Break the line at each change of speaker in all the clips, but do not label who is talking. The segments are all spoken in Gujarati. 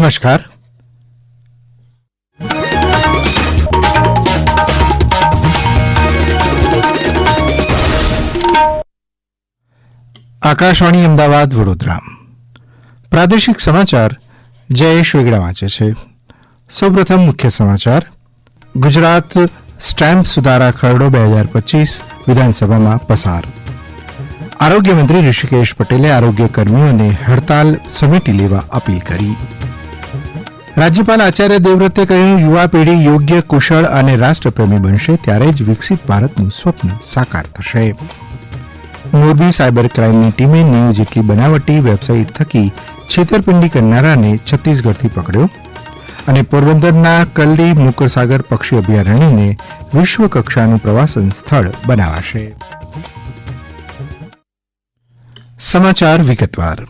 નમસ્કાર આકાશવાણી અમદાવાદ વડોદરા પ્રાદેશિક સમાચાર જયેશ વેગડા વાંચે છે સૌપ્રથમ મુખ્ય સમાચાર ગુજરાત સ્ટેમ્પ સુધારા ખરડો બે હજાર પચીસ વિધાનસભામાં પસાર આરોગ્યમંત્રી ઋષિકેશ પટેલે આરોગ્ય કર્મીઓને હડતાલ સમેટી લેવા અપીલ કરી રાજ્યપાલ આચાર્ય દેવવ્રતે કહ્યું યુવા પેઢી યોગ્ય કુશળ અને રાષ્ટ્રપ્રેમી બનશે ત્યારે જ વિકસિત ભારતનું સ્વપ્ન સાકાર થશે મોરબી સાયબર ક્રાઇમની ટીમે નેવું જેટલી બનાવટી વેબસાઇટ થકી છેતરપિંડી કરનારાને છત્તીસગઢથી પકડ્યો અને પોરબંદરના કલ્લી મુકરસાગર પક્ષી અભયારણ્યને વિશ્વકક્ષાનું પ્રવાસન સ્થળ બનાવાશે સમાચાર વિગતવાર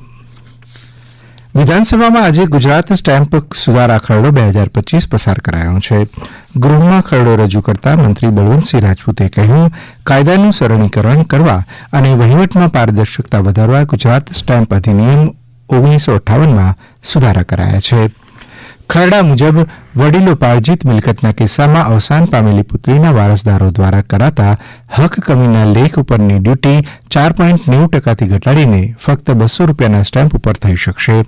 વિધાનસભામાં આજે ગુજરાત સ્ટેમ્પ સુધારા ખરડો બે હજાર પચીસ પસાર કરાયો છે ગૃહમાં ખરડો રજૂ કરતાં મંત્રી બળવંતસિંહ રાજપૂતે કહ્યું કાયદાનું સરળીકરણ કરવા અને વહીવટમાં પારદર્શકતા વધારવા ગુજરાત સ્ટેમ્પ અધિનિયમ ઓગણીસો અઠ્ઠાવનમાં સુધારા કરાયા છે ખરડા મુજબ વડીલો પારજીત મિલકતના કિસ્સામાં અવસાન પામેલી પુત્રીના વારસદારો દ્વારા કરાતા હક કમીના લેખ ઉપરની ડ્યુટી ચાર પોઈન્ટ નેવું ટકાથી ઘટાડીને ફક્ત બસો રૂપિયાના સ્ટેમ્પ ઉપર થઈ શકશે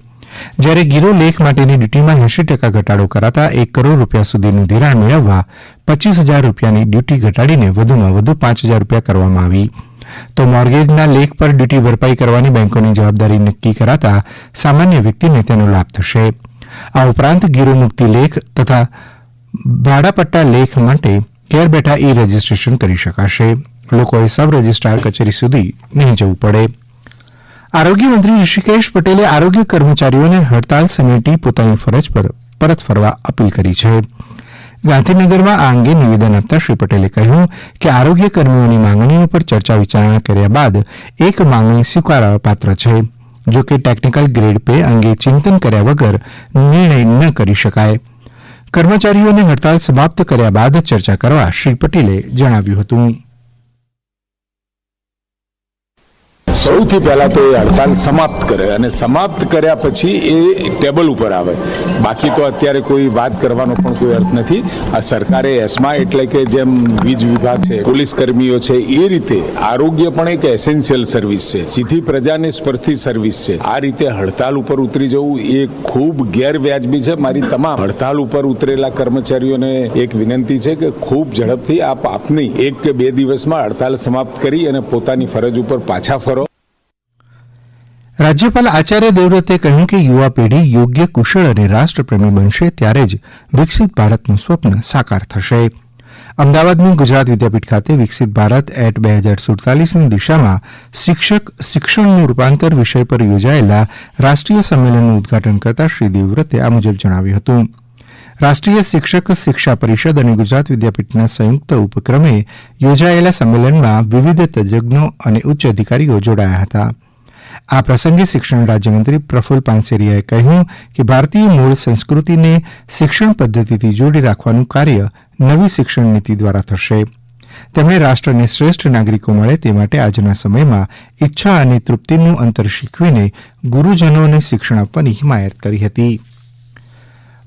જ્યારે ગીરો લેખ માટેની ડ્યુટીમાં એંશી ટકા ઘટાડો કરાતા એક કરોડ રૂપિયા સુધીનું ધિરાણ મેળવવા પચ્ચીસ હજાર રૂપિયાની ડ્યુટી ઘટાડીને વધુમાં વધુ પાંચ હજાર રૂપિયા કરવામાં આવી તો મોર્ગેજના લેખ પર ડ્યુટી ભરપાઈ કરવાની બેન્કોની જવાબદારી નક્કી કરાતા સામાન્ય વ્યક્તિને તેનો લાભ થશે આ ઉપરાંત ગીરો મુક્તિ લેખ તથા ભાડાપટ્ટા લેખ માટે ઘેર બેઠા ઈ રજીસ્ટ્રેશન કરી શકાશે લોકોએ સબ રજીસ્ટ્રાર કચેરી સુધી નહીં જવું પડે આરોગ્ય મંત્રી ઋષિકેશ પટેલે આરોગ્ય કર્મચારીઓને હડતાળ સમેટી પોતાની ફરજ પર પરત ફરવા અપીલ કરી છે ગાંધીનગરમાં આ અંગે નિવેદન આપતાં શ્રી પટેલે કહ્યું કે આરોગ્ય કર્મીઓની માંગણીઓ પર ચર્ચા વિચારણા કર્યા બાદ એક માંગણી સ્વીકારવાપાત્ર છે જો કે ટેકનીકલ ગ્રેડ પે અંગે ચિંતન કર્યા વગર નિર્ણય ન કરી શકાય કર્મચારીઓને હડતાળ સમાપ્ત કર્યા બાદ ચર્ચા કરવા શ્રી પટેલે જણાવ્યું હતું
સૌથી પહેલાં તો એ હડતાલ સમાપ્ત કરે અને સમાપ્ત કર્યા પછી એ ટેબલ ઉપર આવે બાકી તો અત્યારે કોઈ વાત કરવાનો પણ કોઈ અર્થ નથી આ સરકારે એસમા એટલે કે જેમ વીજ વિભાગ છે પોલીસ કર્મીઓ છે એ રીતે આરોગ્ય પણ એક એસેન્શિયલ સર્વિસ છે સીધી પ્રજાને સ્પર્શતી સર્વિસ છે આ રીતે હડતાલ ઉપર ઉતરી જવું એ ખૂબ ગેરવ્યાજબી છે મારી તમામ હડતાલ ઉપર ઉતરેલા કર્મચારીઓને એક વિનંતી છે કે ખૂબ ઝડપથી આપ આપની એક કે બે દિવસમાં હડતાલ સમાપ્ત કરી અને પોતાની ફરજ ઉપર પાછા ફરો
રાજ્યપાલ આચાર્ય દેવવ્રતે કહ્યું કે યુવા પેઢી યોગ્ય કુશળ અને રાષ્ટ્રપ્રેમી બનશે ત્યારે જ વિકસિત ભારતનું સ્વપ્ન સાકાર થશે અમદાવાદની ગુજરાત વિદ્યાપીઠ ખાતે વિકસિત ભારત એટ બે હજાર સુડતાલીસની દિશામાં શિક્ષક શિક્ષણનું રૂપાંતર વિષય પર યોજાયેલા રાષ્ટ્રીય સંમેલનનું ઉદઘાટન કરતાં શ્રી દેવવ્રતે આ મુજબ જણાવ્યું હતું રાષ્ટ્રીય શિક્ષક શિક્ષા પરિષદ અને ગુજરાત વિદ્યાપીઠના સંયુક્ત ઉપક્રમે યોજાયેલા સંમેલનમાં વિવિધ તજજ્ઞો અને ઉચ્ચ અધિકારીઓ જોડાયા હતાં આ પ્રસંગે શિક્ષણ રાજ્યમંત્રી પ્રકુલ પાનસેરિયાએ કહ્યું કે ભારતીય મૂળ સંસ્કૃતિને શિક્ષણ પદ્ધતિથી જોડી રાખવાનું કાર્ય નવી શિક્ષણ નીતિ દ્વારા થશે તેમણે રાષ્ટ્રને શ્રેષ્ઠ નાગરિકો મળે તે માટે આજના સમયમાં ઇચ્છા અને તૃપ્તિનું અંતર શીખવીને ગુરૂજનોને શિક્ષણ આપવાની હિમાયત કરી હતી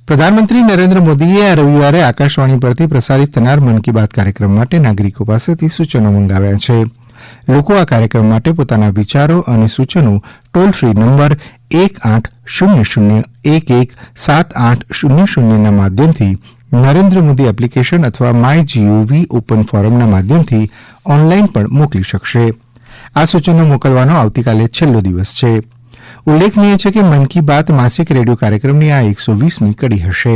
પ્રધાનમંત્રી નરેન્દ્ર મોદીએ આ રવિવારે આકાશવાણી પરથી પ્રસારિત થનાર મન કી બાત કાર્યક્રમ માટે નાગરિકો પાસેથી સૂચનો મંગાવ્યા છિં લોકો આ કાર્યક્રમ માટે પોતાના વિચારો અને સૂચનો ટોલ ફ્રી નંબર એક આઠ શૂન્ય શૂન્ય એક એક સાત આઠ શૂન્ય શૂન્યના માધ્યમથી નરેન્દ્ર મોદી એપ્લિકેશન અથવા માય જીઓવી ઓપન ફોરમના માધ્યમથી ઓનલાઇન પણ મોકલી શકશે આ સૂચનો મોકલવાનો આવતીકાલે છેલ્લો દિવસ છે ઉલ્લેખનીય છે કે મન કી બાત માસિક રેડિયો કાર્યક્રમની આ એકસો વીસમી કડી હશે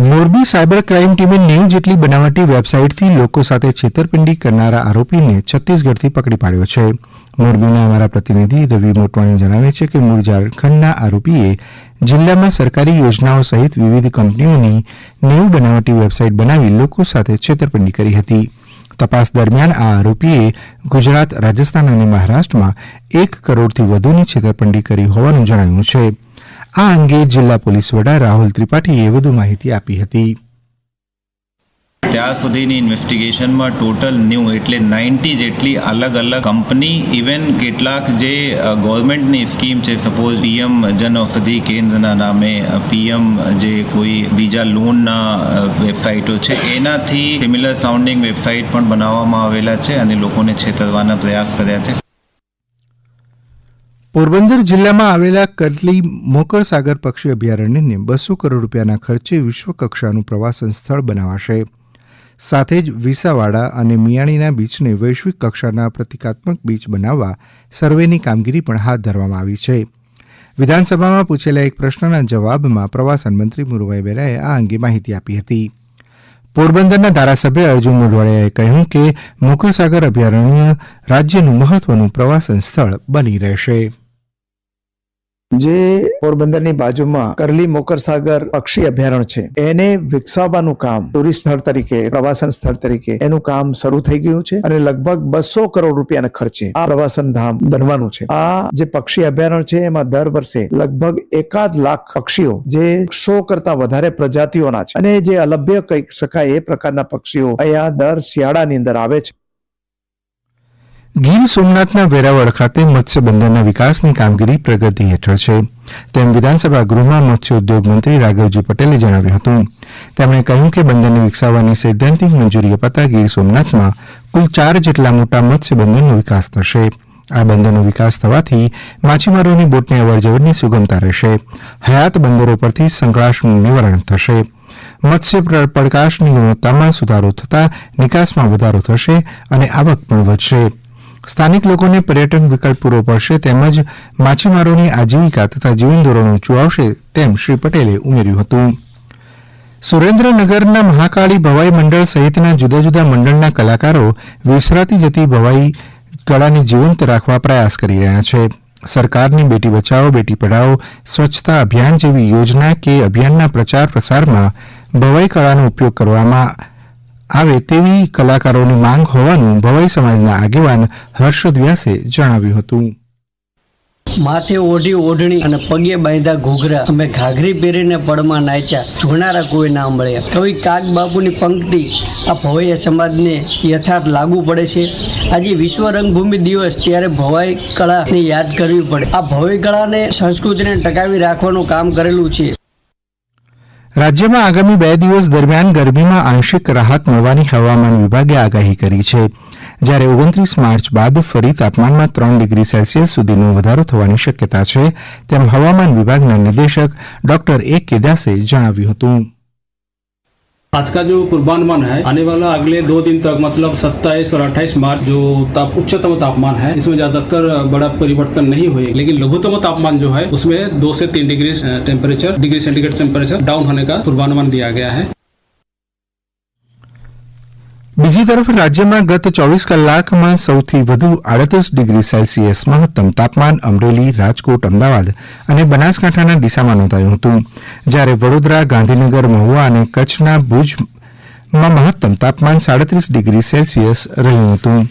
મોરબી સાયબર ક્રાઇમ ટીમે નેવું જેટલી બનાવટી વેબસાઇટથી લોકો સાથે છેતરપિંડી કરનારા આરોપીને છત્તીસગઢથી પકડી પાડ્યો છે મોરબીના અમારા પ્રતિનિધિ રવિ મોટવાણી જણાવે છે કે મૂળ ઝારખંડના આરોપીએ જિલ્લામાં સરકારી યોજનાઓ સહિત વિવિધ કંપનીઓની નેવું બનાવટી વેબસાઇટ બનાવી લોકો સાથે છેતરપિંડી કરી હતી તપાસ દરમિયાન આ આરોપીએ ગુજરાત રાજસ્થાન અને મહારાષ્ટ્રમાં એક કરોડથી વધુની છેતરપિંડી કરી હોવાનું જણાવ્યું છિં આ અંગે જિલ્લા પોલીસ વડા રાહુલ ત્રિપાઠીએ વધુ માહિતી આપી હતી
ત્યાર સુધીની ઇન્વેસ્ટિગેશનમાં ટોટલ ન્યૂ એટલે નાઇન્ટી જેટલી અલગ અલગ કંપની ઇવન કેટલાક જે ગવર્મેન્ટની સ્કીમ છે સપોઝ પીએમ જન ઔષધિ કેન્દ્રના નામે પીએમ જે કોઈ બીજા લોનના વેબસાઇટો છે એનાથી સિમિલર સાઉન્ડિંગ વેબસાઇટ પણ બનાવવામાં આવેલા છે અને લોકોને છેતરવાના પ્રયાસ કર્યા છે
પોરબંદર જિલ્લામાં આવેલા કડલી મોકરસાગર પક્ષી અભયારણ્યને બસો કરોડ રૂપિયાના ખર્ચે વિશ્વકક્ષાનું પ્રવાસન સ્થળ બનાવાશે સાથે જ વિસાવાડા અને મિયાણીના બીચને વૈશ્વિક કક્ષાના પ્રતિકાત્મક બીચ બનાવવા સર્વેની કામગીરી પણ હાથ ધરવામાં આવી છે વિધાનસભામાં પૂછેલા એક પ્રશ્નના જવાબમાં પ્રવાસન મંત્રી મુરભાઈ બેરાએ આ અંગે માહિતી આપી હતી પોરબંદરના ધારાસભ્ય અર્જુન મોઢવાડિયાએ કહ્યું કે મોકરસાગર અભયારણ્ય રાજ્યનું મહત્વનું પ્રવાસન સ્થળ બની રહેશે
જે પોરબંદર ની બાજુમાં કરલી મોકરસાગર પક્ષી અભયારણ્ય છે એને વિકસાવવાનું કામ ટુરિસ્ટ સ્થળ તરીકે પ્રવાસન સ્થળ તરીકે એનું કામ શરૂ થઈ ગયું છે અને લગભગ બસો કરોડ રૂપિયાના ખર્ચે આ પ્રવાસન ધામ બનવાનું છે આ જે પક્ષી અભયારણ્ય છે એમાં દર વર્ષે લગભગ એકાદ લાખ પક્ષીઓ જે સો કરતા વધારે પ્રજાતિઓના છે અને જે અલભ્ય કહી શકાય એ પ્રકારના પક્ષીઓ અહીંયા દર શિયાળાની અંદર આવે છે
ગીર સોમનાથના વેરાવળ ખાતે મત્સ્ય બંદરના વિકાસની કામગીરી પ્રગતિ હેઠળ છે તેમ વિધાનસભા ગૃહમાં મત્સ્યોદ્યોગ મંત્રી રાઘવજી પટેલે જણાવ્યું હતું તેમણે કહ્યું કે બંદરને વિકસાવવાની સૈદ્ધાંતિક મંજૂરી અપાતાં ગીર સોમનાથમાં કુલ ચાર જેટલા મોટા મત્સ્ય બંદરનો વિકાસ થશે આ બંદરનો વિકાસ થવાથી માછીમારોની બોટની અવરજવરની સુગમતા રહેશે હયાત બંદરો પરથી સંકળાશનું નિવારણ થશે મત્સ્ય પડકાશની ગુણવત્તામાં સુધારો થતાં નિકાસમાં વધારો થશે અને આવક પણ વધશે સ્થાનિક લોકોને પર્યટન વિકલ્પ પૂરો પડશે તેમજ માછીમારોની આજીવિકા તથા જીવનધોરણ ઉંચું આવશે તેમ શ્રી પટેલે ઉમેર્યું હતું સુરેન્દ્રનગરના મહાકાળી ભવાઈ મંડળ સહિતના જુદા જુદા મંડળના કલાકારો વિસરાતી જતી ભવાઈ કળાને જીવંત રાખવા પ્રયાસ કરી રહ્યા છે સરકારની બેટી બચાવો બેટી પઢાઓ સ્વચ્છતા અભિયાન જેવી યોજના કે અભિયાનના પ્રચાર પ્રસારમાં ભવાઈ કળાનો ઉપયોગ કરવામાં આવે તેવી કલાકારોની માંગ હોવાનું ભવાઈ સમાજના આગેવાન હર્ષદ વ્યાસે જણાવ્યું હતું
માથે ઓઢી ઓઢણી અને પગે બાંધ્યા ઘૂઘરા અમે ઘાઘરી પહેરીને પડમાં નાચ્યા જોનારા કોઈ ના મળ્યા કવિ કાગ બાપુની પંક્તિ આ ભવાઈ સમાજને યથાર્થ લાગુ પડે છે આજે વિશ્વ રંગભૂમિ દિવસ ત્યારે ભવાઈ કળાને યાદ કરવી પડે આ ભવાઈ કળાને સંસ્કૃતિને ટકાવી રાખવાનું કામ કરેલું છે
રાજ્યમાં આગામી બે દિવસ દરમિયાન ગરમીમાં આંશિક રાહત મળવાની હવામાન વિભાગે આગાહી કરી છે જ્યારે ઓગણત્રીસ માર્ચ બાદ ફરી તાપમાનમાં ત્રણ ડિગ્રી સેલ્સીયસ સુધીનો વધારો થવાની શક્યતા છે તેમ હવામાન વિભાગના નિદેશક ડોક્ટર એ કે દાસે જણાવ્યું હતું
आज का जो पूर्वानुमान है आने वाला अगले दो दिन तक मतलब 27 और 28 मार्च जो ताप उच्चतम तापमान है इसमें ज्यादातर बड़ा परिवर्तन नहीं हुए लेकिन लघुतम तापमान जो है उसमें दो से तीन degree temperature degree centigrade temperature down होने का पूर्वानुमान दिया गया है
બીજી તરફ રાજ્યમાં ગત ચોવીસ કલાકમાં સૌથી વધુ આડત્રીસ ડિગ્રી સેલ્સીયસ મહત્તમ તાપમાન અમરેલી રાજકોટ અમદાવાદ અને બનાસકાંઠાના ડીસામાં નોંધાયું હતું જ્યારે વડોદરા ગાંધીનગર મહુવા અને કચ્છના ભુજમાં મહત્તમ તાપમાન સાડત્રીસ ડિગ્રી સેલ્સીયસ રહ્યું હતું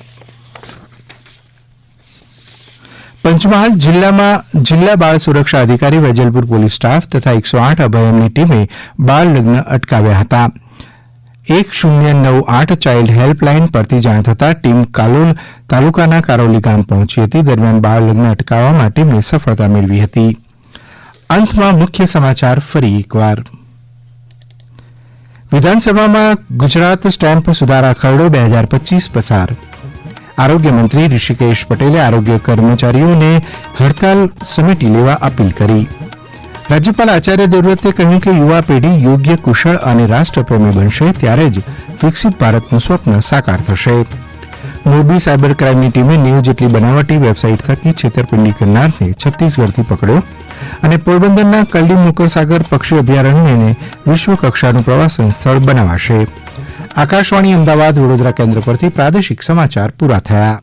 પંચમહાલ જિલ્લામાં જિલ્લા બાળ સુરક્ષા અધિકારી વેજલપુર પોલીસ સ્ટાફ તથા એકસો આઠ અભયમની ટીમે બાળ લગ્ન અટકાવ્યા હતાં એક શૂન્ય નવ આઠ ચાઇલ્ડ હેલ્પલાઇન પરથી જાણ થતાં ટીમ કાલોલ તાલુકાના કારોલી ગામ પહોંચી હતી દરમિયાન બાળલગ્ન અટકાવવામાં ટીમે સફળતા મેળવી હતી અંતમાં મુખ્ય સમાચાર ફરી એકવાર વિધાનસભામાં ગુજરાત સ્ટેમ્પ સુધારા ખરડો બે હજાર પચીસ પસાર આરોગ્ય મંત્રી ઋષિકેશ પટેલે આરોગ્ય કર્મચારીઓને હડતાલ સમેટી લેવા અપીલ કરી છે રાજ્યપાલ આચાર્ય દેવવ્રતે કહ્યું કે યુવા પેઢી યોગ્ય કુશળ અને રાષ્ટ્રપ્રેમી બનશે ત્યારે જ વિકસિત ભારતનું સ્વપ્ન સાકાર થશે મોરબી સાયબર ક્રાઇમની ટીમે નેવ જેટલી બનાવટી વેબસાઇટ થકી છેતરપિંડી કરનારને છત્તીસગઢથી પકડ્યો અને પોરબંદરના કલ્લી મુકરસાગર પક્ષી અભયારણ્યને વિશ્વકક્ષાનું પ્રવાસન સ્થળ બનાવાશે આકાશવાણી અમદાવાદ વડોદરા કેન્દ્ર પરથી પ્રાદેશિક સમાચાર પૂરા થયા